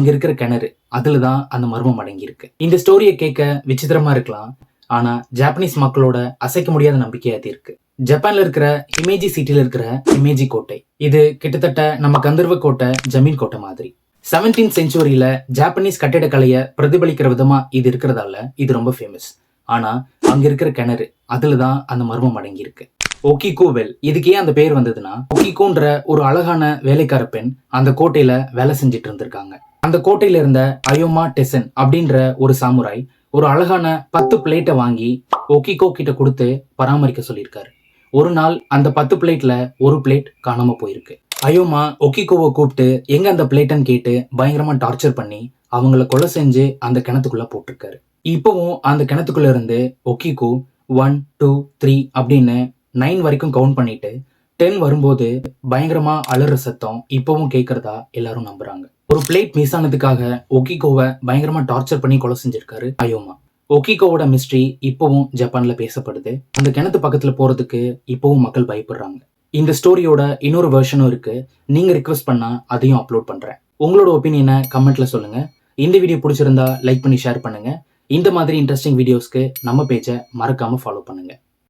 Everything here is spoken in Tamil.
அங்க இருக்கிற கிணறு அதுல தான் அந்த மர்மம் அடங்கியிருக்கு. இந்த ஸ்டோரியை கேட்க விசித்திரமா இருக்கலாம் ஆனா ஜாப்பனீஸ் மக்களோட அசைக்க முடியாத நம்பிக்கை அது இருக்கு. ஜப்பான்ல இருக்கிற ஹிமேஜி சிட்டில இருக்கிற ஹிமேஜி கோட்டை இது கிட்டத்தட்ட நம்ம கந்தர்வ கோட்டை ஜமீன் கோட்டை மாதிரி. 17th செஞ்சுரியில ஜாப்பனீஸ் கட்டிடக்கலையை பிரதிபலிக்கிற விதமா இது இருக்கிறதால இது ரொம்ப ஃபேமஸ் ஆனா அங்க இருக்கிற கிணறு அதுல தான் அந்த மர்மம் அடங்கி இருக்கு ஒக்கிகோ வெல் இதுக்கு ஏன் அந்த பேர் வந்ததுன்னா ஒக்கிகோன்ற ஒரு அழகான வேலைக்கார பெண் அந்த கோட்டையில வேலை செஞ்சுட்டு இருந்திருக்காங்க. அந்த கோட்டையில இருந்த அயோமா டெசன் அப்படின்ற ஒரு சாமுராய் ஒரு அழகான பத்து பிளேட்டை வாங்கி ஒக்கிகோ கிட்ட கொடுத்து பராமரிக்க சொல்லியிருக்காரு. ஒரு நாள் அந்த பத்து பிளேட்ல ஒரு பிளேட் காணாம போயிருக்கு. அயோமா ஒக்கிகோவை கூப்பிட்டு எங்க அந்த பிளேட்டன்னு கேட்டு பயங்கரமா டார்ச்சர் பண்ணி அவங்கள கொலை செஞ்சு அந்த கிணத்துக்குள்ள போட்டிருக்காரு. இப்பவும் அந்த கிணத்துக்குள்ள இருந்து ஒக்கிகோ ஒன் டூ த்ரீ அப்படின்னு நைன் வரைக்கும் கவுண்ட் பண்ணிட்டு டென் வரும்போது பயங்கரமா அலற சத்தம் இப்பவும் கேட்கறதா எல்லாரும் நம்புறாங்க. ஒரு பிளேட் மிஸ் ஆனதுக்காக ஒகிகோவை பயங்கரமா டார்ச்சர் பண்ணி கொலை செஞ்சிருக்காரு அயோமா ஒக்கிகோவோட மிஸ்ட்ரி இப்பவும் ஜப்பான்ல பேசப்படுது. அந்த கிணத்து பக்கத்துல போறதுக்கு இப்பவும் மக்கள் பயப்படுறாங்க. இந்த ஸ்டோரியோட இன்னொரு வெர்ஷனும் இருக்கு. நீங்க ரிக்வெஸ்ட் பண்ணா அதையும் அப்லோட் பண்றேன். உங்களோட ஒப்பீனியனை கமெண்ட்ல சொல்லுங்க. இந்த வீடியோ பிடிச்சிருந்தா லைக் பண்ணி ஷேர் பண்ணுங்க. இந்த மாதிரி இன்ட்ரெஸ்டிங் வீடியோஸ்க்கு நம்ம பேஜை மறக்காம ஃபாலோ பண்ணுங்க.